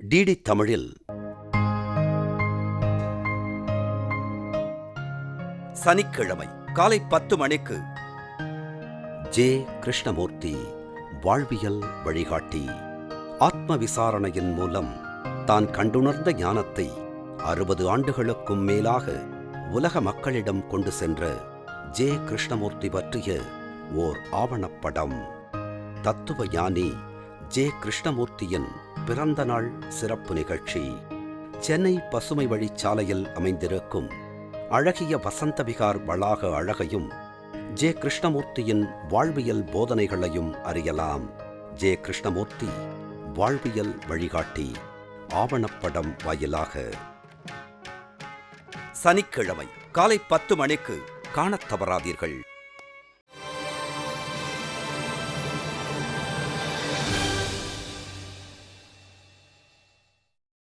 DD தமிழில் சனிக்கிழமை காலை பத்து மணிக்கு ஜே கிருஷ்ணமூர்த்தி வாழ்வியல் வழிகாட்டி ஆத்ம விசாரணையின் மூலம் தான் கண்டுணர்ந்த ஞானத்தை அறுபது ஆண்டுகளுக்கும் மேலாக உலக மக்களிடம் கொண்டு சென்ற ஜே கிருஷ்ணமூர்த்தி பற்றிய ஓர் ஆவணப்படம் தத்துவ ஞானி ஜே கிருஷ்ணமூர்த்தியின் பிறந்த நாள் சிறப்பு நிகழ்ச்சி. சென்னை பசுமை வழிச்சாலையில் அமைந்திருக்கும் அழகிய வசந்த விகார் வளாக அழகையும் ஜே கிருஷ்ணமூர்த்தியின் வாழ்வியல் போதனைகளையும் அறியலாம். ஜே கிருஷ்ணமூர்த்தி வாழ்வியல் வழிகாட்டி ஆவணப்படம் வாயிலாக. சனிக்கிழமை காலை பத்து மணிக்கு காணத் தவறாதீர்கள்.